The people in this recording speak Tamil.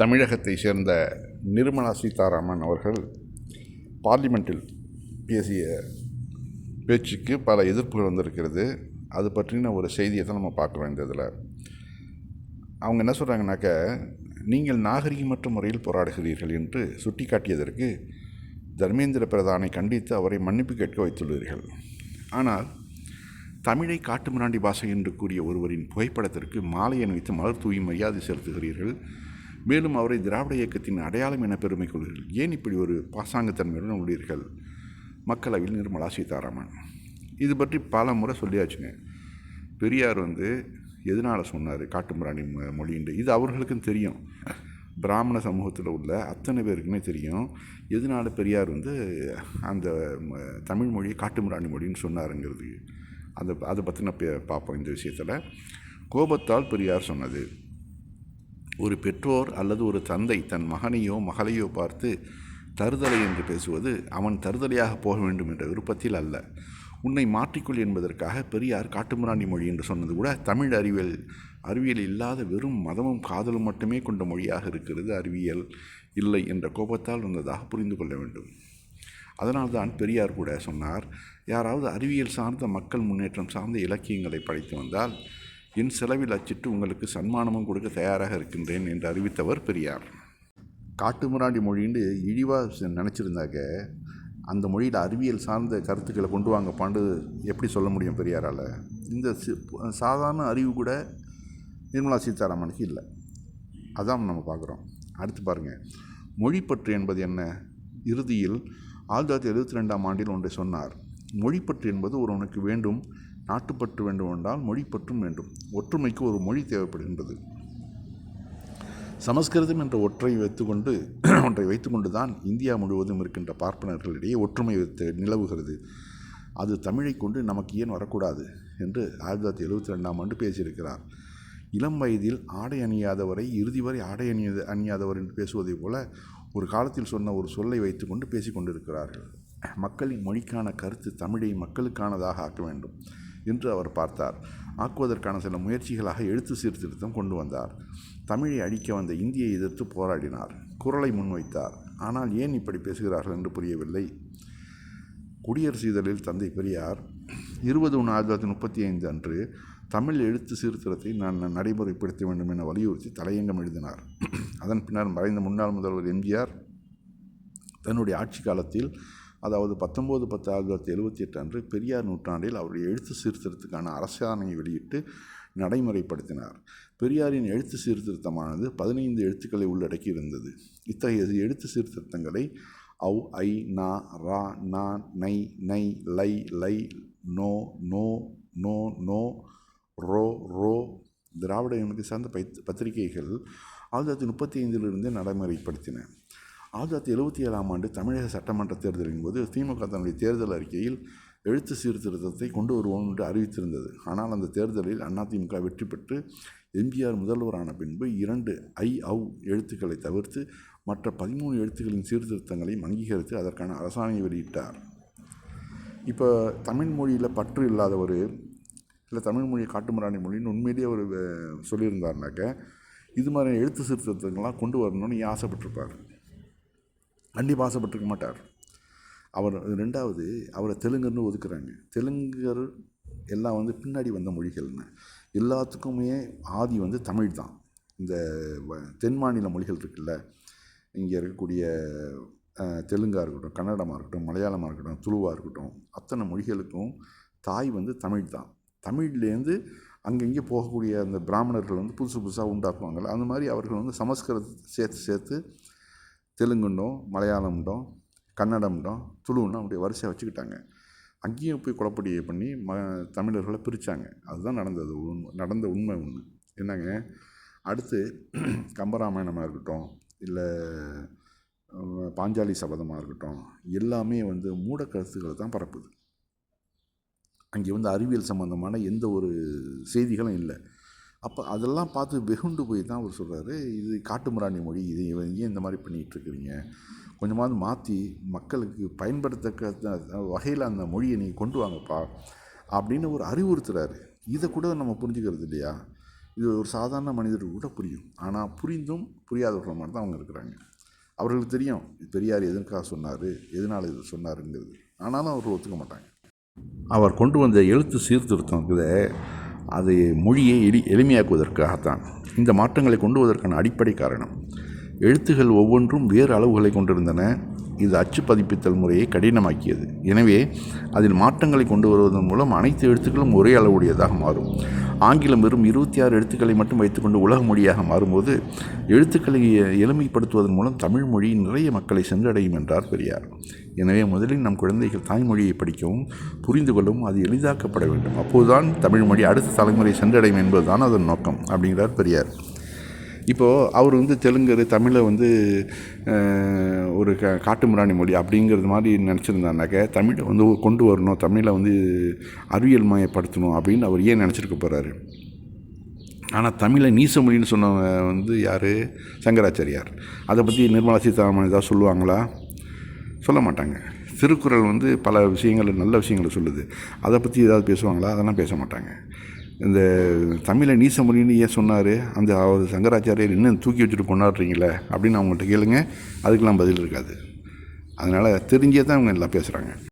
தமிழகத்தை சேர்ந்த நிர்மலா சீதாராமன் அவர்கள் பார்லிமெண்ட்டில் பேசிய பேச்சுக்கு பல எதிர்ப்புகள் வந்திருக்கிறது. அது பற்றின ஒரு செய்தியை தான் நம்ம பார்க்குறோம் இந்த இதில் அவங்க என்ன சொல்கிறாங்கனாக்க நீங்கள் நாகரிகமற்ற முறையில் போராடுகிறீர்கள் என்று சுட்டிக்காட்டியதற்கு தர்மேந்திர பிரதானை கண்டித்து அவரை மன்னிப்பு கேட்க வைத்துள்ளீர்கள். ஆனால் தமிழை காட்டுமிராண்டி பாஷை என்று கூறிய ஒருவரின் புகைப்படத்திற்கு மாலை அணிவித்து மலர் தூவி மரியாதை செலுத்துகிறீர்கள். மேலும் அவரை திராவிட இயக்கத்தின் அடையாளம் என பெருமை கொள்கிறீர்கள் ஏன் இப்படி ஒரு பாசாங்கத்தன்மையுடன் உள்ளீர்கள்? மக்களவையில் நிர்மலா சீதாராமன். இது பற்றி பல முறை சொல்லியாச்சுங்க. பெரியார் வந்து எதனால் சொன்னார்? காட்டுமிராணி மொழின்ட்டு. இது அவர்களுக்கும் தெரியும். பிராமண சமூகத்தில் உள்ள அத்தனை பேருக்குமே தெரியும். எதனால் பெரியார் வந்து அந்த தமிழ் மொழியை காட்டுமிராணி மொழின்னு சொன்னாருங்கிறது. அதை அதை பற்றின பே பார்ப்போம் இந்த விஷயத்தில். கோபத்தால் பெரியார் சொன்னது. ஒரு பெற்றோர் அல்லது ஒரு தந்தை தன் மகனையோ மகளையோ பார்த்து தருதலை என்று பேசுவது அவன் தருதலையாக போக வேண்டும் என்ற விருப்பத்தில் அல்ல. உன்னை மாற்றிக்கொள் என்பதற்காக பெரியார் காட்டுமிராண்டி மொழி என்று சொன்னது கூட தமிழ் அறிவியல் அறிவியல் இல்லாத வெறும் மதமும் காதலும் மட்டுமே கொண்ட மொழியாக இருக்கிறது அறிவியல் இல்லை என்ற கோபத்தால் வந்ததாக புரிந்து கொள்ள வேண்டும். அதனால்தான் பெரியார் கூட சொன்னார் யாராவது அறிவியல் சார்ந்த மக்கள் முன்னேற்றம் சார்ந்த இலக்கியங்களை படைத்து வந்தால் என் செலவில் அச்சிட்டு உங்களுக்கு சன்மானமும் கொடுக்க தயாராக இருக்கின்றேன் என்று அறிவித்தவர் பெரியார். காட்டுமிராண்டி மொழின்னு இழிவாக நினச்சிருந்தாக்க அந்த மொழியில் அறிவியல் சார்ந்த கருத்துக்களை கொண்டு வாங்கப்பாண்டு எப்படி சொல்ல முடியும் பெரியாரால்? இந்த சாதாரண அறிவு கூட நிர்மலா சீதாராமனுக்கு இல்லை. அதான் நம்ம பார்க்குறோம். அடுத்து பாருங்கள் மொழிப்பற்று என்பது என்ன? இறுதியில் ஆயிரத்தி தொள்ளாயிரத்தி எழுபத்தி ரெண்டாம் ஆண்டில் ஒன்றை சொன்னார். மொழிப்பற்று என்பது ஒருவனுக்கு வேண்டும் நாட்டுப்பற்று வேண்டுமென்றால் மொழிப்பற்றும் வேண்டும். ஒற்றுமைக்கு ஒரு மொழி தேவைப்படுகின்றது. சமஸ்கிருதம் என்ற ஒற்றை வைத்துக்கொண்டு ஒன்றை வைத்துக்கொண்டு தான் இந்தியா முழுவதும் இருக்கின்ற பார்ப்பனர்களிடையே ஒற்றுமை வைத்து நிலவுகிறது. அது தமிழை கொண்டு நமக்கு ஏன் வரக்கூடாது என்று ஆயிரத்தி தொள்ளாயிரத்தி எழுபத்தி ரெண்டாம் ஆண்டு பேசியிருக்கிறார். இளம் வயதில் ஆடை அணியாதவரை இறுதி வரை ஆடை அணிய அணியாதவர் என்று பேசுவதைப் போல ஒரு காலத்தில் சொன்ன ஒரு சொல்லை வைத்துக்கொண்டு பேசிக்கொண்டிருக்கிறார்கள். மக்களின் மொழிக்கான கருத்து தமிழை மக்களுக்கானதாக ஆக்க வேண்டும். என்று அவர் பார்த்தார். ஆக்குவதற்கான சில முயற்சிகளாக எழுத்து சீர்திருத்தம் கொண்டு வந்தார். தமிழை அழிக்க வந்த இந்தியை எதிர்த்து போராடினார். குரலை முன்வைத்தார். ஆனால் ஏன் இப்படி பேசுகிறார்கள் என்று புரியவில்லை. குடியரசு இதழில் தந்தை பெரியார் இருபது ஒன்று ஆயிரத்தி தொள்ளாயிரத்தி முப்பத்தி ஐந்து அன்று தமிழ் எழுத்து சீர்திருத்தத்தை நான் நடைமுறைப்படுத்த வேண்டும் என வலியுறுத்தி தலையங்கம் எழுதினார். அதன் பின்னர் மறைந்த முன்னாள் முதல்வர் எம்ஜிஆர் தன்னுடைய ஆட்சி காலத்தில் அதாவது பத்தொம்போது பத்து ஆயிரத்தி தொள்ளாயிரத்தி எழுபத்தி எட்டு அன்று பெரியார் நூற்றாண்டில் அவருடைய எழுத்து சீர்திருத்தத்துக்கான அரசாணையை வெளியிட்டு நடைமுறைப்படுத்தினார். பெரியாரின் எழுத்து சீர்திருத்தமானது பதினைந்து எழுத்துக்களை உள்ளடக்கி இருந்தது இத்தகைய எழுத்து சீர்திருத்தங்களை அவ் ஐ நா ரா நா நை நை லை லை நோ நோ நோ நோ ரோ ரோ திராவிட இனத்தை சார்ந்த பைத் பத்திரிகைகள் ஆயிரத்தி தொள்ளாயிரத்தி முப்பத்தி ஐந்திலிருந்தே நடைமுறைப்படுத்தின. ஆயிரத்தி தொள்ளாயிரத்தி எழுபத்தி ஏழாம் ஆண்டு தமிழக சட்டமன்ற தேர்தலின் போது திமுக தன்னுடைய தேர்தல் அறிக்கையில் எழுத்து சீர்திருத்தத்தை கொண்டு வருவோம் என்று அறிவித்திருந்தது. ஆனால் அந்த தேர்தலில் அதிமுக வெற்றி பெற்று எம்ஜிஆர் முதல்வரான பின்பு இரண்டு ஐ அவ் எழுத்துக்களை தவிர்த்து மற்ற பதிமூணு எழுத்துக்களின் சீர்திருத்தங்களையும் அங்கீகரித்து அதற்கான அரசாணையை வெளியிட்டார். இப்போ தமிழ் மொழியில் பற்று இல்லாதவர் இல்லை தமிழ் மொழியை காட்டுமராணி மொழின்னு உண்மையிலேயே அவர் சொல்லியிருந்தாருனாக்க இது மாதிரி எழுத்து சீர்திருத்தங்கள்லாம் கொண்டு வரணும்னு ஆசைப்பட்டிருப்பார். கண்டிப்பாக ஆசைப்பட்டிருக்க மாட்டார். அவர் ரெண்டாவது அவரை தெலுங்குன்னு ஒதுக்குறாங்க. தெலுங்கர் எல்லாம் வந்து பின்னாடி வந்த மொழிகள்னு எல்லாத்துக்குமே ஆதி வந்து தமிழ் தான். இந்த வ- தென் மாநில மொழிகள் இருக்குல்ல? இங்கே இருக்கக்கூடிய தெலுங்காக இருக்கட்டும் கன்னடமாக இருக்கட்டும் மலையாளமாக இருக்கட்டும் துளுவாக இருக்கட்டும் அத்தனை மொழிகளுக்கும் தாய் வந்து தமிழ் தான். தமிழ்லேருந்து அங்கங்கே போகக்கூடிய அந்த பிராமணர்கள் வந்து புதுசு புதுசாக உண்டாக்குவாங்கள்ல அந்த மாதிரி அவர்கள் வந்து சமஸ்கிருதத்தை சேர்த்து சேர்த்து தெலுங்குண்டும் மலையாளம்ண்டும் கன்னடம்ண்டும் துளுன்னு அப்படியே வரிசையாக வச்சுக்கிட்டாங்க. அங்கேயும் போய் குழப்படி பண்ணி ம தமிழர்களை பிரித்தாங்க அதுதான் நடந்தது உண்மை நடந்த உண்மை ஒன்று என்னங்க? அடுத்து கம்பராமாயணமாக இருக்கட்டும் இல்லை பாஞ்சாலி சபதமாக இருக்கட்டும் எல்லாமே வந்து மூட கருத்துக்களை தான் பரப்புது. அங்கே வந்து அறிவியல் சம்பந்தமான எந்த ஒரு செய்திகளும் இல்லை. அப்போ அதெல்லாம் பார்த்து வெகுண்டு போய் தான் அவர் சொல்கிறாரு இது காட்டுமிராணி மொழி இது ஏன் இந்த மாதிரி பண்ணிகிட்ருக்குறீங்க கொஞ்சமாவது மாற்றி மக்களுக்கு பயன்படுத்தக்க வகையில் அந்த மொழியை நீங்கள் கொண்டு வாங்கப்பா அப்படின்னு ஒரு அறிவுறுத்துறாரு. இதை கூட நம்ம புரிஞ்சுக்கிறது இல்லையா? இது ஒரு சாதாரண மனிதருக்கு கூட புரியும். ஆனால் புரிந்தும் புரியாதவர்கள் மாதிரி தான் அவங்க இருக்கிறாங்க. அவர்களுக்கு தெரியும் பெரியார் எதற்காக சொன்னார் எதனால் இது சொன்னாருங்கிறது. ஆனாலும் அவர் ஒத்துக்க மாட்டாங்க. அவர் கொண்டு வந்த எழுத்து சீர்திருத்தம் இருக்குதே. அது மொழியை எளி எளிமையாக்குவதற்காகத்தான். இந்த மாற்றங்களை கொண்டு வருவதற்கான அடிப்படை காரணம் எழுத்துகள் ஒவ்வொன்றும் வேறு அளவுகளை கொண்டிருந்தன. இது அச்சு பதிப்பித்தல் முறையை கடினமாக்கியது. எனவே அதில் மாற்றங்களை கொண்டு வருவதன் மூலம் அனைத்து எழுத்துக்களும் ஒரே அளவுடையதாக மாறும். ஆங்கிலம் வெறும் இருபத்தி ஆறு எழுத்துக்களை மட்டும் வைத்துக்கொண்டு உலக மொழியாக மாறும்போது எழுத்துக்களை எளிமைப்படுத்துவதன் மூலம் தமிழ் மொழி நிறைய மக்களை சென்றடையும் என்றார் பெரியார். எனவே முதலில் நம் குழந்தைகள் தாய்மொழியை படிக்கவும் புரிந்து கொள்ளவும் அது எளிதாக்கப்பட வேண்டும். அப்போதுதான் தமிழ் மொழி அடுத்த தலைமுறை சென்றடையும் என்பதுதான் அதன் நோக்கம் அப்படிங்கிறார் பெரியார். இப்போது அவர் வந்து தெலுங்கர் தமிழை வந்து ஒரு க காட்டுமிராணி மொழி அப்படிங்கிறது மாதிரி நினச்சிருந்தாருனாக்க தமிழை வந்து கொண்டு வரணும் தமிழை வந்து அறிவியல் மயப்படுத்தணும் அப்படின்னு அவர் ஏன் நினச்சிருக்க போகிறாரு ஆனால் தமிழை நீச மொழின்னு சொன்னவங்க வந்து யார்? சங்கராச்சாரியார். அதை பற்றி நிர்மலா சீதாராமன் ஏதாவது சொல்லுவாங்களா? சொல்ல மாட்டாங்க. திருக்குறள் வந்து பல விஷயங்கள் நல்ல விஷயங்களை சொல்லுது. அதை பற்றி ஏதாவது பேசுவாங்களா? அதெல்லாம் பேச மாட்டாங்க. இந்த தமிழை நீச மொழின்னு ஏன் சொன்னார்? அந்த அவர் சங்கராச்சாரியர் இன்னும் தூக்கி வச்சுட்டு கொண்டாடுறீங்களே அப்படின்னு அவங்கள்ட்ட கேளுங்க. அதுக்கெல்லாம் பதில் இருக்காது. அதனால் தெரிஞ்சே தான் அவங்க எல்லாம் பேசுகிறாங்க